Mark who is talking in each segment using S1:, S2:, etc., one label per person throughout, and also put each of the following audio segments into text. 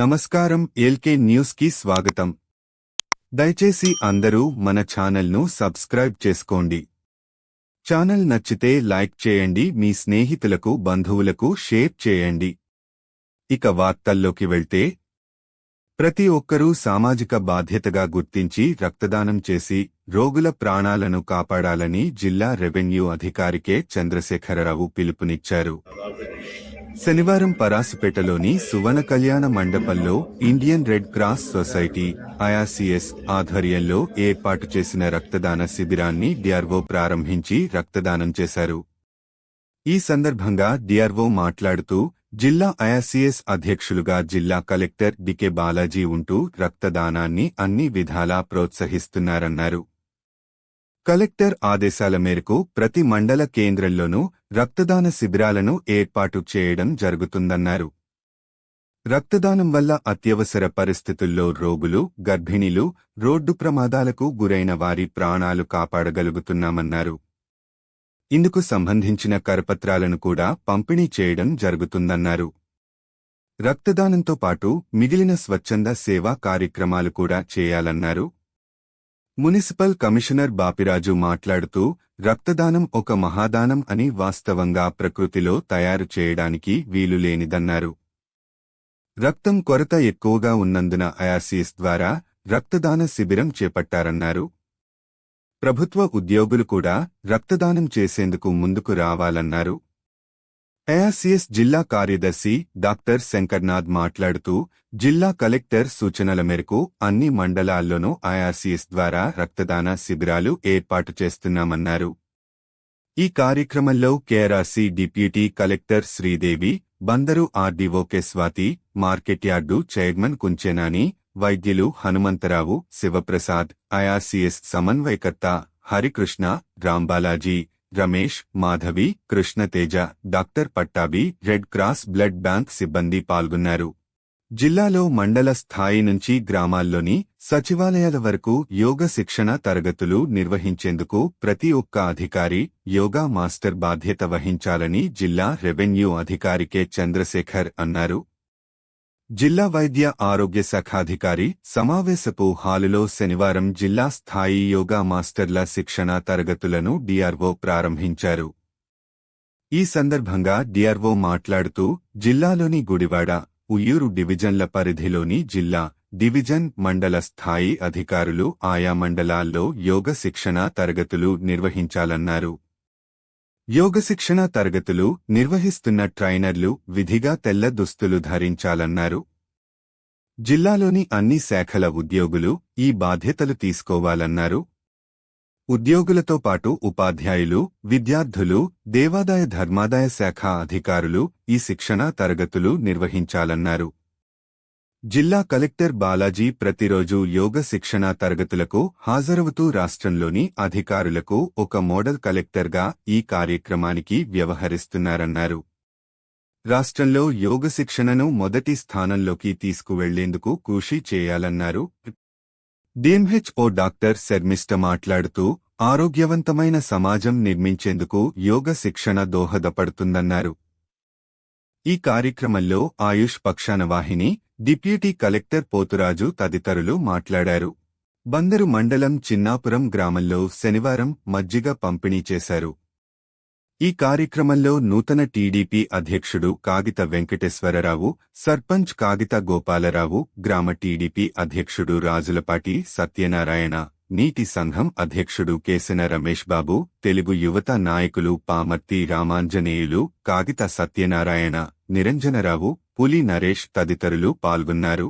S1: నమస్కారం ఎల్కే కి స్వాగతం దయచేసి అందరూ మన ఛానల్ను సబ్స్క్రైబ్ చేసుకోండి ఛానల్ నచ్చితే లైక్ చేయండి మీ స్నేహితులకు బంధువులకు షేర్ చేయండి ఇక వార్తల్లోకి వెళ్తే ప్రతి ఒక్కరూ సామాజిక బాధ్యతగా గుర్తించి రక్తదానం చేసి రోగుల ప్రాణాలను కాపాడాలని జిల్లా రెవెన్యూ అధికారికే చంద్రశేఖరరావు పిలుపునిచ్చారు శనివారం పరాసుపేటలోని సువన కళ్యాణ మండపంలో Indian Red Cross Society IRCS ఆధ్వర్యంలో ఏర్పాటు చేసిన రక్తదాన శిబిరాన్ని డిఆర్ఓ ప్రారంభించి రక్తదానం చేశారు ఈ సందర్భంగా డిఆర్ఓ మాట్లాడుతూ జిల్లా ఐఆర్సిఎస్ అధ్యక్షులుగా జిల్లా కలెక్టర్ డికే బాలాజీ ఉంటూ రక్తదానాన్ని అన్ని విధాలా ప్రోత్సహిస్తున్నారన్నారు కలెక్టర్ ఆదేశాల మేరకు ప్రతి మండల కేంద్రంలోనూ రక్తదాన శిబిరాలను ఏర్పాటు చేయడం జరుగుతుందన్నారు రక్తదానం వల్ల అత్యవసర పరిస్థితుల్లో రోగులు గర్భిణీలు రోడ్డు ప్రమాదాలకు గురైన వారి ప్రాణాలు కాపాడగలుగుతున్నామన్నారు ఇందుకు సంబంధించిన కరపత్రాలను కూడా పంపిణీ చేయడం జరుగుతుందన్నారు రక్తదానంతో పాటు మిగిలిన స్వచ్ఛంద సేవా కార్యక్రమాలు కూడా చేయాలన్నారు మున్సిపల్ కమిషనర్ బాపిరాజు మాట్లాడుతూ రక్తదానం ఒక మహాదానం అని వాస్తవంగా ప్రకృతిలో తయారు చేయడానికి వీలులేనిదన్నారు రక్తం కొరత ఎక్కువగా ఉన్నందున అయాసిస్ ద్వారా రక్తదాన శిబిరం చేపట్టారన్నారు ప్రభుత్వ ఉద్యోగులు కూడా రక్తదానం చేసేందుకు ముందుకు రావాలన్నారు ఏఆర్సీఎస్ జిల్లా కార్యదర్శి డాక్టర్ శంకర్నాథ్ మాట్లాడుతూ జిల్లా కలెక్టర్ సూచనల మేరకు అన్ని మండలాల్లోనూ ఐఆర్సీఎస్ ద్వారా రక్తదాన శిబిరాలు ఏర్పాటు చేస్తున్నామన్నారు ఈ కార్యక్రమంలో KRRC deputy collector Sridevi Bandaru RDO K Swathi market yard chairman Kunchenani వైద్యులు హనుమంతరావు శివప్రసాద్ ఐఆర్సీఎస్ సమన్వయకర్త Harikrishna Rambalaji Ramesh Madhavi Krishnateja doctor Pattabhi red cross blood bank సిబ్బంది పాల్గొన్నారు జిల్లాలో మండల స్థాయి నుంచి గ్రామాల్లోని సచివాలయాల వరకు యోగ శిక్షణ తరగతులు నిర్వహించేందుకు ప్రతి ఒక్క అధికారి యోగా మాస్టర్ బాధ్యత వహించాలని జిల్లా రెవెన్యూ అధికారి కె చంద్రశేఖర్ అన్నారు జిల్లా వైద్య ఆరోగ్య శాఖాధికారి సమావేశపు హాలులో శనివారం జిల్లా స్థాయి యోగా మాస్టర్ల శిక్షణా తరగతులను డిఆర్ఓ ప్రారంభించారు ఈ సందర్భంగా డిఆర్ఓ మాట్లాడుతూ జిల్లాలోని గుడివాడ ఉయ్యూరు డివిజన్ల పరిధిలోని జిల్లా డివిజన్ మండల స్థాయి అధికారులు ఆయా మండలాల్లో యోగ శిక్షణా తరగతులు నిర్వహించాలన్నారు యోగ శిక్షణ తరగతులు నిర్వహిస్తున్న ట్రైనర్లు విధిగా తెల్ల దుస్తులు ధరించాలన్నారు జిల్లాలోని అన్ని శాఖల ఉద్యోగులు ఈ బాధ్యతలు తీసుకోవాలన్నారు ఉద్యోగులతో పాటు ఉపాధ్యాయులు విద్యార్థులు దేవాదాయ ధర్మాదాయ శాఖ అధికారులు ఈ శిక్షణా తరగతులు నిర్వహించాలన్నారు జిల్లా కలెక్టర్ బాలాజీ ప్రతిరోజు యోగ శిక్షణా తరగతులకు హాజరవుతూ రాష్ట్రంలోని అధికారులకు ఒక మోడల్ కలెక్టర్గా ఈ కార్యక్రమానికి వ్యవహరిస్తున్నారన్నారు రాష్ట్రంలో యోగ శిక్షణను మొదటి స్థానంలోకి తీసుకువెళ్లేందుకు కృషి చేయాలన్నారు డిఎంహెచ్ఓ డాక్టర్ శర్మిష్ట మాట్లాడుతూ ఆరోగ్యవంతమైన సమాజం నిర్మించేందుకు యోగ శిక్షణ దోహదపడుతుందన్నారు ఈ కార్యక్రమంలో ఆయుష్ పక్షాన వాహిని డిప్యూటీ కలెక్టర్ పోతురాజు తదితరులు మాట్లాడారు బందరు మండలం చిన్నాపురం గ్రామంలో శనివారం మజ్జిగ పంపిణీ చేశారు ఈ కార్యక్రమంలో నూతన టీడీపీ అధ్యక్షుడు కాగిత వెంకటేశ్వరరావు సర్పంచ్ కాగిత గోపాలరావు గ్రామ టీడీపీ అధ్యక్షుడు రాజులపాటి సత్యనారాయణ నీటి సంఘం అధ్యక్షుడు కేసిన రమేష్ బాబు తెలుగు యువత నాయకులు పామర్తి రామాంజనేయులు కాగిత సత్యనారాయణ నిరంజనరావు పులి నరేష్ తదితరులు పాల్గొన్నారు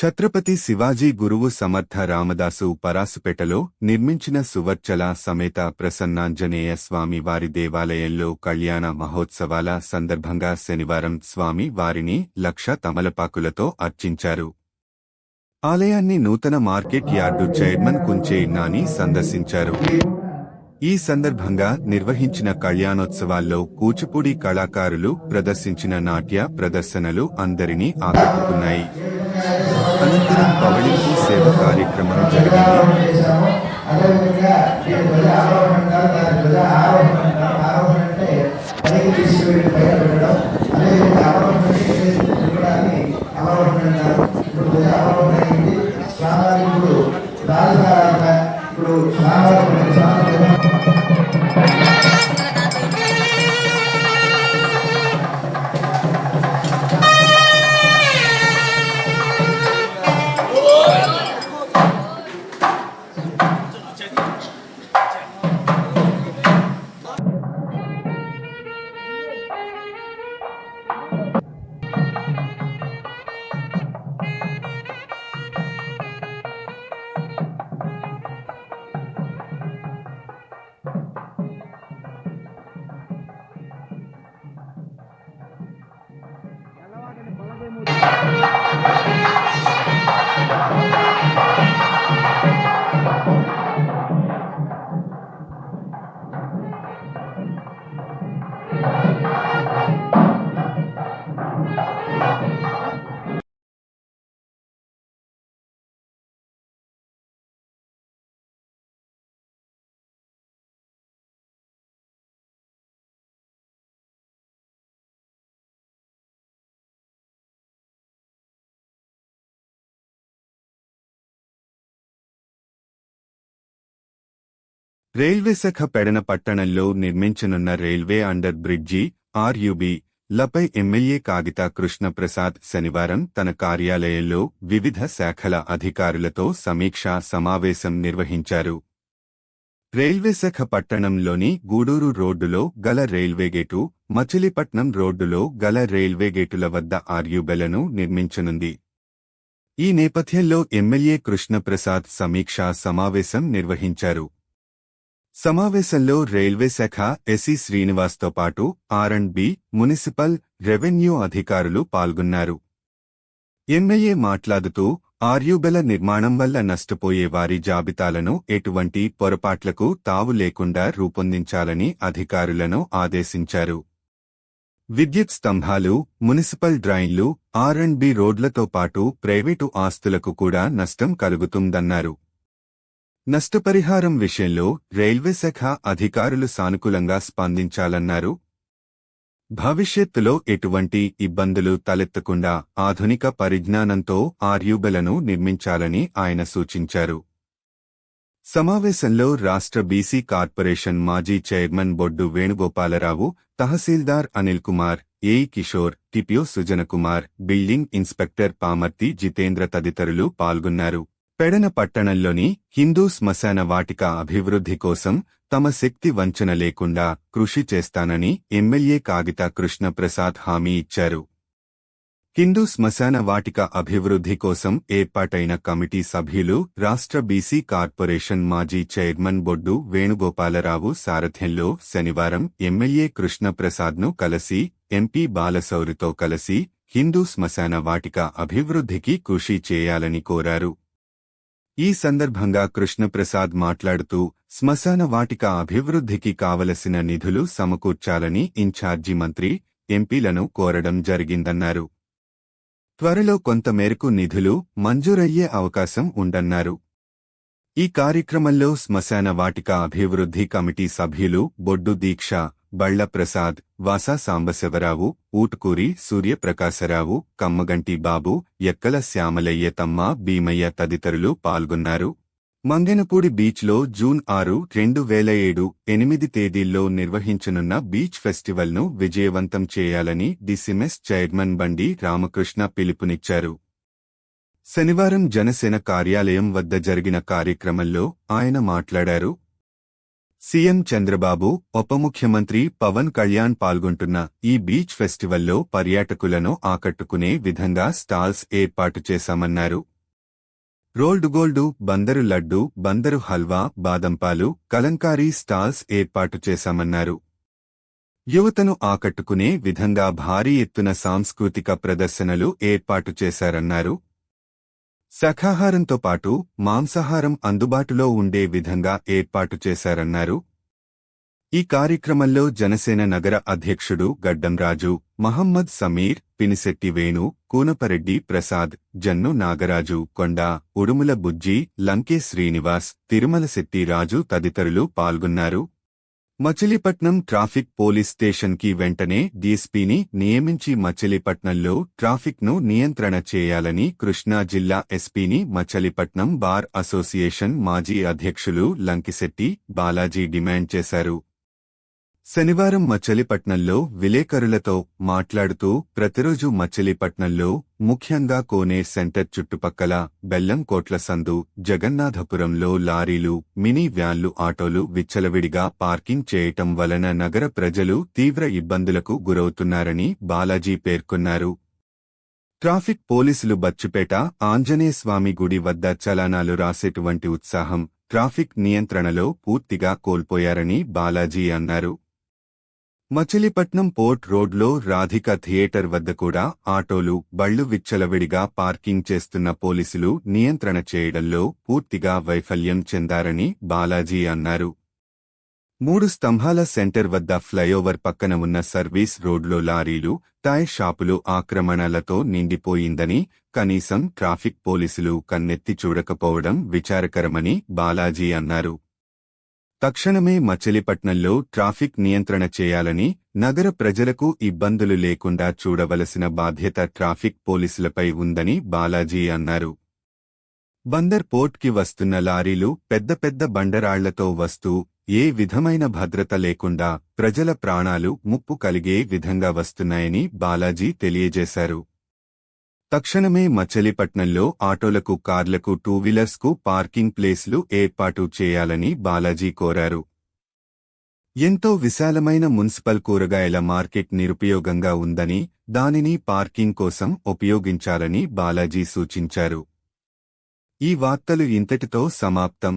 S1: ఛత్రపతి శివాజీ గురువు సమర్థ రామదాసు పరాసుపేటలో నిర్మించిన సువర్చల సమేత ప్రసన్నాంజనేయ స్వామి వారి దేవాలయంలో కళ్యాణ మహోత్సవాల సందర్భంగా శనివారం స్వామి వారిని లక్ష తమలపాకులతో అర్చించారు ఆలయాన్ని నూతన market yard chairman Kunche Nani సందర్శించారు ఈ సందర్భంగా నిర్వహించిన కళ్యాణోత్సవాల్లో కూచిపూడి కళాకారులు ప్రదర్శించిన నాట్య ప్రదర్శనలు అందరినీ ఆకట్టుకున్నాయి అనంతరం పవళింపు సేవ కార్యక్రమం జరిగింది రైల్వేశాఖ పెడన పట్టణంలో నిర్మించనున్న రైల్వే అండర్ బ్రిడ్జి ఆర్యుబి లపై ఎమ్మెల్యే కాగితా కృష్ణప్రసాద్ శనివారం తన కార్యాలయంలో వివిధ శాఖల అధికారులతో సమీక్షా సమావేశం నిర్వహించారు రైల్వేశాఖ పట్టణంలోని గూడూరు రోడ్డులో గల రైల్వే గేటు మచిలీపట్నం రోడ్డులో గల రైల్వే గేటుల వద్ద ఆర్యుబెలను నిర్మించనుంది ఈ నేపథ్యంలో ఎమ్మెల్యే కృష్ణప్రసాద్ సమీక్షా సమావేశం నిర్వహించారు సమావేశంలో రైల్వే శాఖ ఎస్సీ శ్రీనివాస్తో పాటు R and B municipal revenue అధికారులు పాల్గొన్నారు ఎంఐఏ మాట్లాడుతూ ఆర్యుబెల నిర్మాణం వల్ల నష్టపోయే వారి జాబితాలను ఎటువంటి పొరపాట్లకు తావు లేకుండా రూపొందించాలని అధికారులను ఆదేశించారు విద్యుత్ స్తంభాలు మున్సిపల్ డ్రైన్లు ఆర్ అండ్ బి రోడ్లతో పాటు ప్రైవేటు ఆస్తులకు కూడా నష్టం కలుగుతుందన్నారు నష్టపరిహారం విషయంలో రైల్వే శాఖ అధికారులు సానుకూలంగా స్పందించాలన్నారు భవిష్యత్తులో ఎటువంటి ఇబ్బందులు తలెత్తకుండా ఆధునిక పరిజ్ఞానంతో ఆర్యూబలను నిర్మించాలని ఆయన సూచించారు సమావేశంలో రాష్ట్ర బీసీ కార్పొరేషన్ మాజీ చైర్మన్ బొడ్డు వేణుగోపాలరావు తహసీల్దార్ Anil Kumar A Kishore TPO Sujanakumar building inspector Pamarthi Jitendra తదితరులు పాల్గొన్నారు పెడన పట్టణంలోని హిందూ శ్మశాన వాటిక అభివృద్ధి కోసం తమ శక్తి వంచన లేకుండా కృషి చేస్తానని ఎమ్మెల్యే కాగిత కృష్ణప్రసాద్ హామీ ఇచ్చారు హిందూ శ్మశాన వాటిక అభివృద్ధి కోసం ఏర్పాటైన కమిటీ సభ్యులు రాష్ట్ర బీసీ కార్పొరేషన్ మాజీ చైర్మన్ బొడ్డు వేణుగోపాలరావు సారథ్యంలో శనివారం ఎమ్మెల్యే కృష్ణప్రసాద్ను కలిసి ఎంపీ బాలసౌరితో కలిసి హిందూ శ్మశాన వాటిక అభివృద్ధికి కృషి చేయాలని కోరారు ఈ సందర్భంగా కృష్ణప్రసాద్ మాట్లాడుతూ శ్మశాన వాటిక అభివృద్ధికి కావలసిన నిధులు సమకూర్చాలని ఇన్ఛార్జి మంత్రి ఎంపీలను కోరడం జరిగిందన్నారు త్వరలో కొంత మేరకు నిధులు మంజూరయ్యే అవకాశం ఉండన్నారు ఈ కార్యక్రమంలో శ్మశాన వాటిక అభివృద్ధి కమిటీ సభ్యులు బొడ్డు దీక్ష బళ్లప్రసాద్ వాసా సాంబశివరావు ఊట్కూరి సూర్యప్రకాశరావు కమ్మగంటి బాబు ఎక్కల శ్యామలయ్య తమ్మ భీమయ్య తదితరులు పాల్గొన్నారు మంగెనపూడి బీచ్లో జూన్ ఆరు రెండు వేల ఏడు ఎనిమిది తేదీల్లో నిర్వహించనున్న బీచ్ ఫెస్టివల్ను విజయవంతం చేయాలని డిసిమెస్ చైర్మన్ బండి రామకృష్ణ పిలుపునిచ్చారు శనివారం జనసేన కార్యాలయం వద్ద జరిగిన కార్యక్రమంలో ఆయన మాట్లాడారు సీఎం చంద్రబాబు ఉప ముఖ్యమంత్రి పవన్ కళ్యాణ్ పాల్గొంటున్న ఈ బీచ్ ఫెస్టివల్లో పర్యాటకులను ఆకట్టుకునే విధంగా స్టాల్స్ ఏర్పాటు చేశామన్నారు రోల్డ్ గోల్డ్ బందరు లడ్డు బందరు హల్వా బాదంపాలు కలంకారీ స్టాల్స్ ఏర్పాటు చేశామన్నారు యువతను ఆకట్టుకునే విధంగా భారీ ఎత్తున సాంస్కృతిక ప్రదర్శనలు ఏర్పాటు చేశారన్నారు శాఖాహారంతో పాటు మాంసాహారం అందుబాటులో ఉండే విధంగా ఏర్పాటు చేశారన్నారు ఈ కార్యక్రమంలో జనసేన నగర అధ్యక్షుడు గడ్డంరాజు మహమ్మద్ సమీర్ పినిశెట్టి వేణు కూనపరెడ్డి ప్రసాద్ జన్ను నాగరాజు కొండ ఉడుముల బుజ్జి లంకే శ్రీనివాస్ తిరుమలశెట్టి రాజు తదితరులు పాల్గొన్నారు మచిలీపట్నం ట్రాఫిక్ పోలీస్ స్టేషన్కి వెంటనే డీఎస్పీని నియమించి మచిలీపట్నంలో ట్రాఫిక్ను నియంత్రణ చేయాలని కృష్ణా జిల్లా ఎస్పీని మచిలీపట్నం బార్ అసోసియేషన్ మాజీ అధ్యక్షులు లంకిశెట్టి బాలాజీ డిమాండ్ చేశారు శనివారం మచిలీపట్నంలో విలేకరులతో మాట్లాడుతూ ప్రతిరోజు మచిలీపట్నంలో ముఖ్యంగా కోనే సెంటర్ చుట్టుపక్కల బెల్లం కోట్ల సందు జగన్నాథపురంలో లారీలు మినీ వ్యాన్లు ఆటోలు విచ్చలవిడిగా పార్కింగ్ చేయటం వలన నగర ప్రజలు తీవ్ర ఇబ్బందులకు గురవుతున్నారని బాలాజీ పేర్కొన్నారు ట్రాఫిక్ పోలీసులు బచ్చుపేట ఆంజనేయస్వామి గుడి వద్ద చలానాలు రాసేటువంటి ఉత్సాహం ట్రాఫిక్ నియంత్రణలో పూర్తిగా కోల్పోయారని బాలాజీ అన్నారు మచిలీపట్నం పోర్ట్ రోడ్లో రాధిక థియేటర్ వద్ద కూడా ఆటోలు బళ్లు విచ్చలవిడిగా పార్కింగ్ చేస్తున్న పోలీసులు నియంత్రణ చేయడంలో పూర్తిగా వైఫల్యం చెందారని బాలాజీ అన్నారు మూడు స్తంభాల సెంటర్ వద్ద ఫ్లైఓవర్ పక్కన ఉన్న సర్వీస్ రోడ్లో లారీలు టాయ్ షాపులు ఆక్రమణలతో నిండిపోయిందని కనీసం ట్రాఫిక్ పోలీసులు కన్నెత్తి చూడకపోవడం విచారకరమని బాలాజీ అన్నారు తక్షణమే మచిలీపట్నంలో ట్రాఫిక్ నియంత్రణ చేయాలని నగర ప్రజలకు ఇబ్బందులు లేకుండా చూడవలసిన బాధ్యత ట్రాఫిక్ పోలీసులపై ఉందని బాలాజీ అన్నారు బందర్ పోర్ట్కి వస్తున్న లారీలు పెద్ద పెద్ద బండరాళ్లతో వస్తూ ఏ విధమైన భద్రత లేకుండా ప్రజల ప్రాణాలు ముప్పు కలిగే విధంగా వస్తున్నాయని బాలాజీ తెలియజేశారు తక్షణమే మచ్చలిపట్నంలో ఆటోలకు కార్లకు టూ కు పార్కింగ్ ప్లేస్లు ఏర్పాటు చేయాలని బాలాజీ కోరారు ఎంతో విశాలమైన మున్సిపల్ కూరగాయల మార్కెట్ నిరుపయోగంగా ఉందని దానిని పార్కింగ్ కోసం ఉపయోగించాలని బాలాజీ సూచించారు ఈ వార్తలు ఇంతటితో సమాప్తం